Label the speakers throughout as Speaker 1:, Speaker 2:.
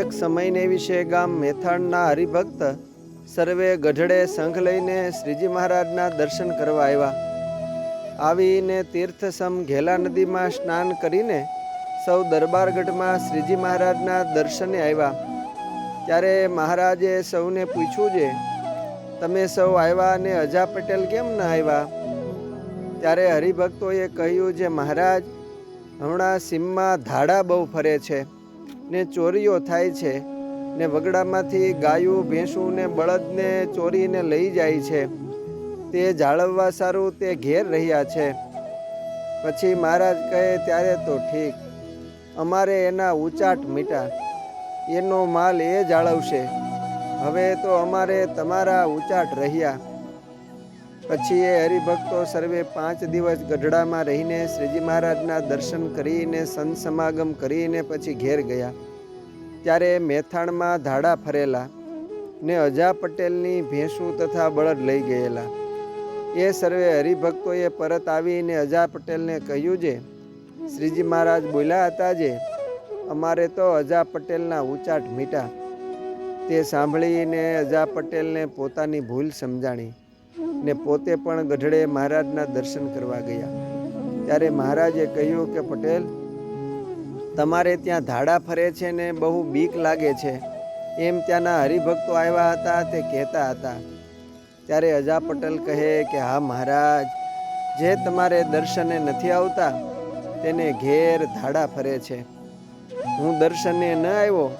Speaker 1: સમયને વિશે ગામ મેથાણના હરિભક્ત સર્વે ગઢડે શંખ લઈને શ્રીજી મહારાજના દર્શન કરવા આવ્યા. આવીને તીર્થસમ ઘેલા નદીમાં સ્નાન કરીને સૌ દરબારગઢમાં શ્રીજી મહારાજના દર્શને આવ્યા. ત્યારે મહારાજે સૌને પૂછ્યું છે તમે સૌ આવ્યા અને અજા પટેલ કેમ ન આવ્યા? ત્યારે હરિભક્તોએ કહ્યું જે, મહારાજ, હમણાં સીમમાં ધાડા બહુ ફરે છે. ને ચોરીઓ થાય છે ને વગડામાંથી ગાયું, ભેંસું ને બળદને ચોરીને લઈ જાય છે. તે જાળવવા સારું તે ઘેર રહ્યા છે. પછી મહારાજ કહે, ત્યારે તો ઠીક. અમારે એના ઉચાટ મીટા. એનો માલ એ જાળવશે. હવે તો અમારે તમારા ઉચાટ રહ્યા. પછી એ હરિભક્તો સર્વે પાંચ દિવસ ગઢડામાં રહીને શ્રીજી મહારાજના દર્શન કરીને સંત સમાગમ કરીને પછી ઘેર ગયા. ત્યારે મેથાણમાં ધાડા ફરેલા ને અજા પટેલની ભેંસું તથા બળદ લઈ ગયેલા. એ સર્વે હરિભક્તોએ પરત આવીને અજા પટેલને કહ્યું જે, શ્રીજી મહારાજ બોલ્યા હતા જે, અમારે તો અજા પટેલના ઉચાટ મીટા. તે સાંભળીને અજા પટેલને પોતાની ભૂલ સમજાણી ને પોતે પણ ગઢડે મહારાજના દર્શન કરવા ગયા. ત્યારે મહારાજે કહ્યું કે, પટેલ તમારે ત્યાં ધાડા ફરે છે ને બહુ બીક લાગે છે. એમ ત્યાંના હરિભક્તો આવ્યા હતા, તે કહેતા હતા. ત્યારે અજા પટેલ કહે કે, હા, મહારાજ, જે તમારે દર્શને નથી આવતા, તેને ઘેર ધાડા ફરે છે. હું દર્શને ન આવ્યો,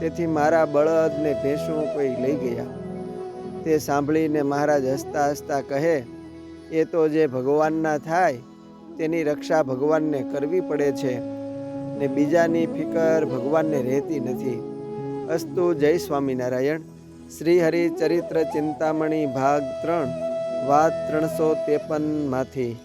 Speaker 1: તેથી મારા બળદ ને ભેંસું કોઈ લઈ ગયા. તે સાંભળીને મહારાજ હસતા હસતા કહે, એ તો જે ભગવાનના થાય, તેની રક્ષા ભગવાનને કરવી પડે છે. ને બીજાની ફિકર ભગવાનને રહેતી નથી. અસ્તુ જય સ્વામિનારાયણ. શ્રી હરિચરિત્ર ચિંતામણી ભાગ ત્રણ, વાત ત્રણસો ત્રેપનમાંથી